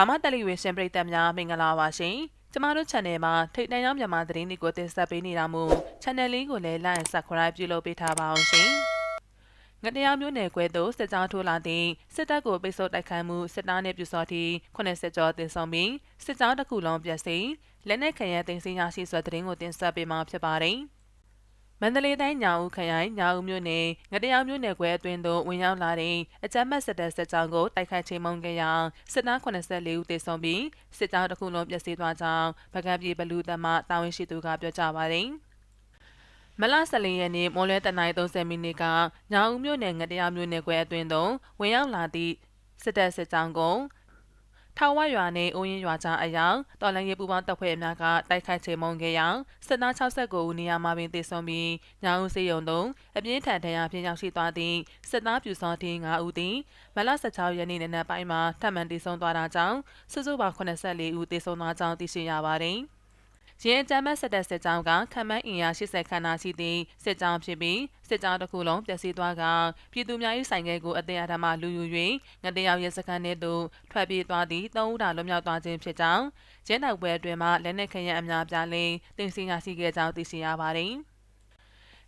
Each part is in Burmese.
ဘာမတက်လီဝေရှင်ပရိသတ်များမင်္ဂလာပါရှင်ကျမတို့ channel မှာထိတ်တန့်ရောက်မြန်မာသတင်းတွေကိုတင်ဆက်ပေးနေတာမို့ channel လေးကိုလည်း like and subscribe ပြုလုပ်ပေးထားပါအောင်ရှင်ငတရားမျိုးနယ်ကွဲသို့စစ်ကြောင်းထိုးလာသည့်စစ်တပ်ကိုပိတ်ဆို့တိုက်ခိုက်မှုစစ်သားနှင့်ပြူစောတိ80ကျော်တင်ဆောင်ပြီးစစ်ကြောင်းတစ်ခုလုံးပြည့်စုံလက်နက်ခံရတင်စီရရှိစွာသတင်းကိုတင်ဆက်ပေးမှာဖြစ်ပါတယ်။ မန္တလေးတိုင်းညာဦးခရိုင်ညာဦးမြို့နယ်ငတရောင်မြို့နယ်ကွဲအတွင်းသို့ဝင်ရောက်လာတဲ့အကြမ်းဖက်စစ်တပ်စစ်ကြောင်းကိုတိုက်ခိုက်ချိန်မုံခဲ့ရာစစ်သား84ဦးသေဆုံးပြီးစစ်ကြောင်းတစ်ခုလုံးပျက်စီးသွားကြောင်းဗကံပြည်ဘလူးတပ်မှတာဝန်ရှိသူကပြောကြားပါတယ်မလ14ရက်နေ့မိုးလဲတနိုင်30မိနစ်ကညာဦးမြို့နယ်ငတရမြို့နယ်ကွဲအတွင်းသို့ဝင်ရောက်လာသည့်စစ်တပ်စစ်ကြောင်းကို ထောင်ဝရွာနေအိုးရင်ရွာကြားအယောင်တော်လန်ရေးပူပေါင်းတပ်ဖွဲ့များကတိုက်ခိုက်ချေမှုန်းခဲ့ရာစစ်သား69ဦးနေရာမှာပင်သေဆုံးပြီးညောင်ဦးစေယုံသို့အပြင်းထန်တရားဖြင့်ရောက်ရှိသွားသည့်စစ်သားပြူစောတင်5ဦးသည်မလ16ရက်နေ့နံနက်ပိုင်းမှာထပ်မံသေဆုံးသွားတာကြောင့်စုစုပေါင်း84ဦးသေဆုံးသွားကြောင်းသိရှိရပါသည်။ ရင်းအကြမ်းမဲ့စစ်တပ်စစ်ကြောင်းကခမန်းအင်အား80ခန်းနာရှိသည့်စစ်ကြောင်းဖြစ်ပြီးစစ်ကြောင်းတစ်ခုလုံးပျက်စီးသွားကပြည်သူများ၏ဆိုင်ကဲကိုအသေးအထမလူယူ၍ငတယောက်ရဲစခန်းထဲသို့ထွက်ပြေးသွားသည့်သုံးဦးသာလွတ်မြောက်သွားခြင်းဖြစ်ကြောင်းကျင်းနောက်ပွဲအတွင်းမှလက်နက်ခရံအများပြားလင်းတင်စီရရှိခဲ့ကြောင်းသိရှိရပါသည်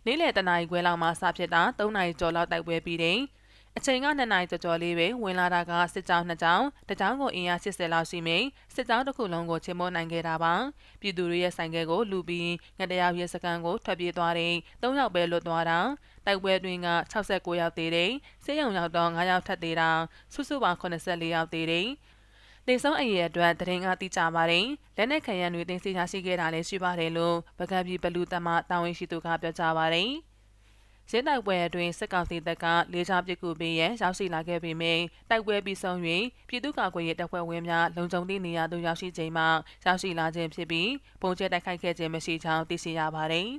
နေ့လယ်တနာရီခွဲလောက်မှစဖြစ်တာ၃နာရီကျော်လောက်တိုက်ပွဲပြီးတဲ့ အချိန်က2နာရီကျော်ကျော်လေးပဲဝင်လာတာကစစ်ကြောင်းနှစ်ကြောင်းတကြောင်းကိုအင်အား80လောက်ရှိမိစစ်ကြောင်းတစ်ခုလုံးကိုချေမိုးနိုင်ခဲ့တာပါပြည်သူတွေရဲ့ဆိုင်ကဲကိုလူပြီးငတရားရဲစကန်ကိုထွက်ပြေးသွားတဲ့3ယောက်ပဲလွတ်သွားတာတိုက်ပွဲတွင်က69ယောက်သေးတယ်စေယုံရောက်တော့9ယောက်ထပ်သေးတာစုစုပေါင်း84ယောက်သေးတယ်နေဆုံးအရေးအတွက်တရင်ကတိကျပါတယ်လက်နက်ခံရန်တွေတင်စီရရှိခဲ့တာလည်းရှိပါတယ်လို့ပကံပြည်ဘလူတမတာဝန်ရှိသူကပြောကြားပါတယ် ရင်းတိုက်ပွဲအတွင်းစစ်ကောင်စီတပ်ကလေကြောင်းပစ်ကူပေးရန်ရောက်ရှိလာခဲ့ပေမယ့်တိုက်ပွဲပြီးဆုံး၍ပြည်သူ့ကာကွယ်ရေးတပ်ဖွဲ့ဝင်များလုံခြုံသည့်နေရာသို့ရောက်ရှိချိန်မှာရောက်ရှိလာခြင်းဖြစ်ပြီးပုံကျဲတိုက်ခိုက်ခဲ့ခြင်းမရှိကြောင်းသိရှိရပါသည်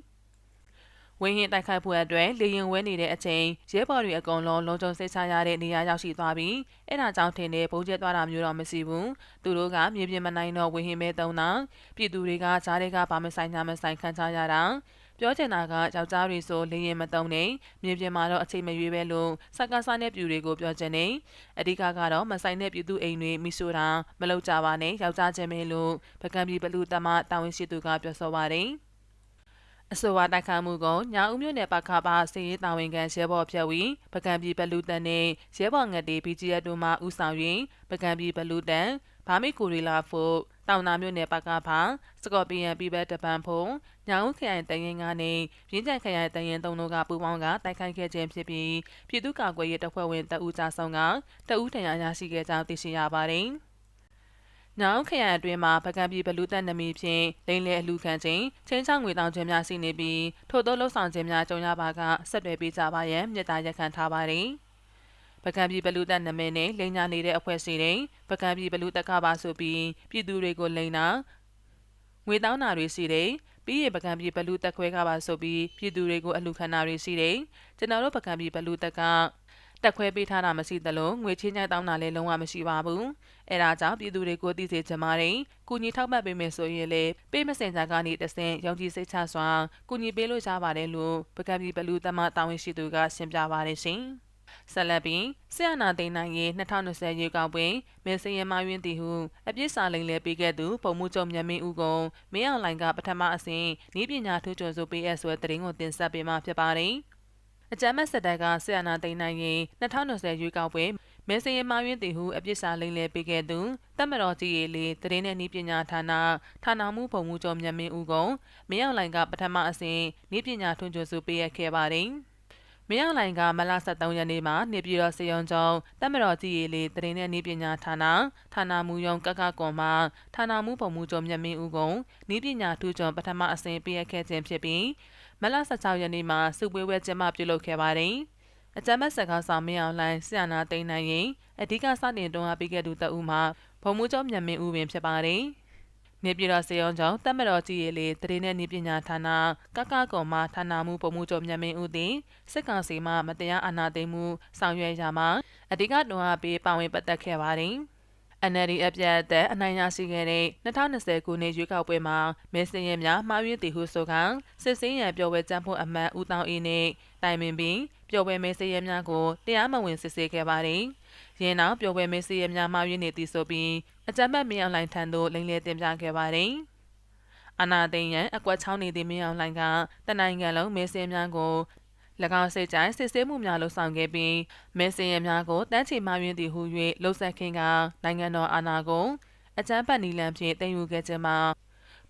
ဝင်းရင်တိုက်ခိုက်ဖို့အတွက်လေရင်ဝဲနေတဲ့အချိန်ရဲဘော်တွေအကုန်လုံးလုံခြုံစိတ်ချရတဲ့နေရာရောက်ရှိသွားပြီးအဲဒါကြောင့်ထင်တဲ့ဘုံကျဲသွားတာမျိုးတော့မရှိဘူးသူတို့ကမြေပြင်မနိုင်တော့ဝင်းရင်မဲသုံးတာပြည်သူတွေကဈားတွေကဘာမဆိုင်ညာမဆိုင်ခံကြရတာ ပြောချင်တာကယောက်ျားတွေဆိုလေရင်မတုံနေမြေပြင်မှာတော့အချိန်မရွေးပဲလို့စကားစားတဲ့ပြူတွေကိုပြောချင်နေအဓိကကတော့မဆိုင်တဲ့ပြည်သူအိမ်တွေမိဆိုတာမလုပ်ကြပါနဲ့ယောက်ျားချင်းပဲလို့ပကံပြည်ဘလူတမတာဝန်ရှိသူကပြောဆိုပါတယ်အဆိုပါတိုက်ခိုက်မှုကိုညာဦးမြို့နယ်ပခပါစီရေးတာဝန်ခံရဲဘော်ဖြတ်ဝီပကံပြည်ဘလူတန်နဲ့ရဲဘော်ငတ်တီ BGF တို့မှဦးဆောင်၍ပကံပြည်ဘလူတန်ဘာမိကိုရီလာဖို့ တောင်နာမြို့နယ်ပကဖာစကော်ပီယန်ပြည်ဘက်တပန်ဖုံညောင်ခရိုင်တရင်ကနေရင်းကြံခရိုင်တရင်သုံးတို့ကပူပေါင်းကတိုက်ခိုက်ခဲ့ခြင်းဖြစ်ပြီးပြည်သူ့ကာကွယ်ရေးတပ်ဖွဲ့ဝင်တအူးကြဆောင်ကတအူးထံရရရှိခဲ့ကြောင်းသိရှိရပါတယ်။နောင်ခရိုင်အတွင်းမှာပကံပြည်ဘလူးတက်နမီဖြင့်လိန်လေအလူခံခြင်းချင်းချောင်းငွေတောင်းခြင်းများရှိနေပြီးထို့သောလှုပ်ဆောင်ခြင်းများကြုံရပါကဆက်သွယ်ပေးကြပါရန်မြစ်တာရက်ခံထားပါတယ်။ ပကံပြည်ဘလူတက်နမဲနဲ့လိန်ညာနေတဲ့အဖွဲ့အစည်းတွေပကံပြည်ဘလူတက်ကပါဆိုပြီးပြည်သူတွေကိုလိန်နာငွေတောင်းတာတွေရှိတယ်ပြီးရပကံပြည်ဘလူတက်ခွဲကပါဆိုပြီးပြည်သူတွေကိုအလှခံတာတွေရှိတယ်ကျွန်တော်တို့ပကံပြည်ဘလူတက်ကတက်ခွဲပေးထားတာမရှိသလိုငွေချင်းချိုင်းတောင်းတာလည်းလုံးဝမရှိပါဘူးအဲဒါကြောင့်ပြည်သူတွေကိုသိစေချင်ပါတယ်ကုညီထောက်ပံ့ပေးမယ်ဆိုရင်လေပေးမစင်စာကနေတဆင့်ရောင်ကြီးစိတ်ချစွာကုညီပေးလို့ရပါတယ်လို့ပကံပြည်ဘလူတမတာဝန်ရှိသူကရှင်းပြပါတယ်ရှင် ဆက်လက်ပြီးဆရာနာသိန်းနိုင်ရေး2020ရေကောက်ပွဲမဲစရင်မယွင်းတီဟုအပြစ်စာလိမ်လဲပေးခဲ့သူပုံမှုချုပ်မြတ်မင်းဦးကုံမင်းအောင်လိုင်ကပထမအဆင့်ဤပညာထူးချွန်စုပေးအပ်ဆွဲတရင်ကိုတင်ဆက်ပေးမှာဖြစ်ပါတယ်အကြမ်းမဲ့စစ်တပ်ကဆရာနာသိန်းနိုင်ရေး2020ရွေးကောက်ပွဲမဲစရင်မယွင်းတီဟုအပြစ်စာလိမ်လဲပေးခဲ့သူတမတော်ကြီးရေလေတရင်နဲ့ဤပညာဌာနဌာနမှုပုံမှုချုပ်မြတ်မင်းဦးကုံမင်းအောင်လိုင်ကပထမအဆင့်ဤပညာထွန်းချွန်စုပေးအပ်ခဲ့ပါတယ် မင်းအောင်လိုင်ကမလ73ရက်နေ့မှာနေပြည်တော်စေယုံကျောင်းတက်မတော်ကြည်ရည်လေးတရင်နဲ့နေပညာဌာနဌာနမူယုံကကကွန်မှဌာနမူပုံမူကျော်မြတ်မင်းဦးကုံနေပညာထူးကျော်ပထမအစဉ်ပြည့်ခဲ့ခြင်းဖြစ်ပြီးမလ16ရက်နေ့မှာစုပွဲပွဲကျင်းပပြုလုပ်ခဲ့ပါတယ်။အကြမ်းမဲ့စကားဆောင်မင်းအောင်လိုင်ဆရာနာသိန်းနိုင်ရင်အဓိကစတင်တွန်းအားပေးခဲ့သူတအူးမှာဘုံမူကျော်မြတ်မင်းဦးပင်ဖြစ်ပါတယ်။ နေပြည်တော်စေယုံကျောင်းတက်မတော်ကြည်ရလေတရေနဲ့နေပညာဌာနကကကုံမှဌာနမှုပုံမှုချုပ်မြတ်မင်းဦးသည်စစ်ကောင်စီမှမတရားအာဏာသိမ်းမှုဆောင်ရွက်ရာမှာအဓိကတွန်းအားပေးပါဝင်ပတ်သက်ခဲ့ပါသည် NLD အပြတ်အသက်အနိုင်ရရှိခဲ့တဲ့2020ခုနှစ်ရွေးကောက်ပွဲမှာမဲစင်ရများမှားယွင်းတည်ဟုဆိုကစစ်စင်းရန်ပြောဝဲကြမ်းဖို့အမတ်ဦးတောင်အေးနဲ့တိုင်ပင်ပြီးပျော်ပွဲမဲစရဲများကိုတရားမဝင်စစ်ဆေးခဲ့ပါတယ်။ ရင်းနောက်ပျော်ပွဲမဲစရဲများမှားယွင်းနေသည်ဆိုပြီးအကြမ်းဖက်မင်းအောင်လှိုင်ထံသို့လိမ်လည်တင်ပြခဲ့ပါတယ်။အနာသိန်းရန်အကွက်ချောင်းနေသည့်မင်းအောင်လှိုင်ကတနိုင်ငံလုံးမဲစရဲများကို၎င်းစိတ်ကြိုင်စစ်ဆေးမှုများလှုပ်ဆောင်ခဲ့ပြီးမဲစရဲများကိုတန်းချီမှားယွင်းသည်ဟု၍လှုပ်ဆက်ခင်ကနိုင်ငံတော်အာဏာကိုအကြမ်းဖက်နီလန်ဖြင့်တင်ယူခဲ့ခြင်းမှာ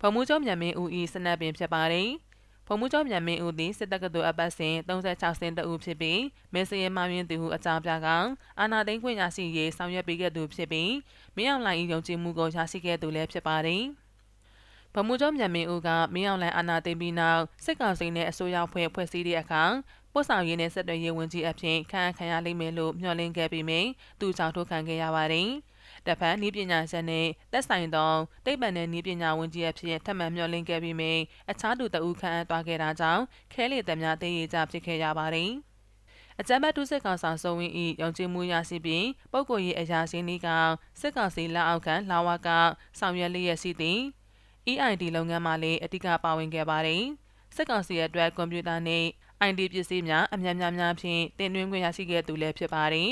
ဗမှုချုပ်မြန်မင်းဦး၏စနက်ပင်ဖြစ်ပါတယ်။ ဗမှုချုပ်မြန်မင်းဦးသည်စစ်တပ်ကတော်အပတ်စဉ်36စင်တအုပ်ဖြစ်ပြီးမင်းစရဲမှယင်းသူဟုအကြောင်းပြကအာနာသိန်းခွင့်ရရှိရေးဆောင်ရွက်ပေးခဲ့သူဖြစ်ပြီးမင်းအောင်လှိုင်၏ယုံကြည်မှုကိုရရှိခဲ့သူလည်းဖြစ်ပါတယ်။ဗမှုချုပ်မြန်မင်းဦးကမင်းအောင်လှိုင်အာနာသိန်းပြီးနောက်စစ်ကောင်စီနဲ့အစိုးရဖွဲ့ဖွဲ့စည်းတဲ့အခါပို့ဆောင်ရေးနဲ့ဆက်သွယ်ရေးဝန်ကြီးအဖြစ်ခန့်အပ်ခံရလိမ့်မယ်လို့မျှော်လင့်ခဲ့ပြီးမြင်သူကြောင့်ထုတ်ခံခဲ့ရပါတယ်။ တဖန်ဤပညာရှင်နှင့်သက်ဆိုင်သောတိတ်ပံနဲ့ဤပညာဝန်ကြီးအဖြစ်ထပ်မံမျှော်လင့်ခဲ့ပြီးမြင်အခြားသူတဦးခန့်အပ်သွားခဲ့တာကြောင့်ခဲလေသည်များတည်ရကြဖြစ်ခဲ့ရပါသည်အကြမ်းဖက်ထုစစ်ကောင်ဆောင်စိုးဝင်း၏ယုံကြည်မှုရရှိပြီးပုဂ္ဂိုလ်ရေးအရာရှိနည်းကစစ်ကောင်စီလက်အောက်ခံလာဝကဆောင်ရွက်လျက်ရှိသည် EID လုပ်ငန်းမှလည်းအဓိကပါဝင်ခဲ့ပါတယ်စစ်ကောင်စီအတွက်ကွန်ပျူတာနှင့် ID ပစ္စည်းများအများများများဖြင့်တင်သွင်းခွင့်ရရှိခဲ့သူလည်းဖြစ်ပါတယ်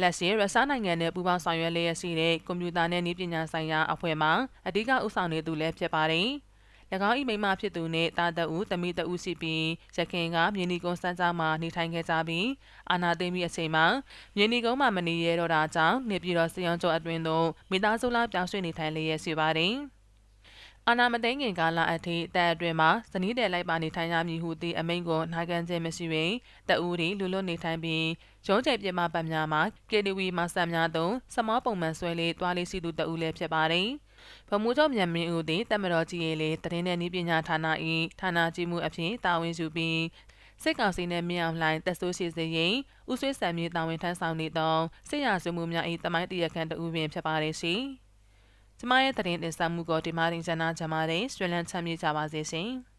လက်ရှိရုရှားနိုင်ငံနဲ့ပူးပေါင်းဆောင်ရွက်လျက်ရှိတဲ့ကွန်ပျူတာနဲ့နည်းပညာဆိုင်ရာအဖွဲ့မှအဓိကဥဆောင်နေသူလည်းဖြစ်ပါတယ်။၎င်း၏မိမဖြစ်သူနှင့်တာတအူသမီးတအူရှိပြီးရခင်ကမြင်းနီကုန်းစမ်းကြားမှာနေထိုင်ခဲ့ကြပြီးအာနာသိမ့်ပြီးအချိန်မှာမြင်းနီကုန်းမှာမနေရတော့တာကြောင့်နေပြည်တော်စီအောင်ကျော်အတွင်းသို့မိသားစုလားပြောင်းရွှေ့နေထိုင်လျက်ရှိပါတယ်။ အာနာမသိငင်ကာလအထိတပ်အတွင်မှာဇနီးတယ်လိုက်ပါနေထိုင်ရမည်ဟုသည့်အမိန့်ကိုနှာကန်ခြင်းမရှိပေတအူးဒီလူလွတ်နေထိုင်ပြီးရုံးကျဲပြမပတ်များမှာ KDW မှာဆက်များသုံးစမောပုံမှန်ဆွဲလေးတွားလေးစီသူတအူးလည်းဖြစ်ပါတယ်ဗမှုချုပ်မြန်မင်းဦးသည်တမတော်ကြီးရေးလေးတရင်နဲ့ဤပညာဌာန၏ဌာနကြီးမှုအဖြစ်တာဝန်ယူပြီးစစ်ကောင်စီနဲ့မြောင်လှိုင်းတက်ဆိုးရှိစေရင်ဥဆွေးဆံမြေတာဝန်ထမ်းဆောင်နေသောစစ်ရာဇဝမှုများ၏တမိုင်းတရခန့်တဦးပင်ဖြစ်ပါတယ်ရှင်။ ကျမရဲ့သတင်းတင်ဆက်မှုကိုဒီမှာတင်ဆက်နာကြပါတယ်။ဆွေလန်းချမ်းမြေ့ကြပါစေရှင်။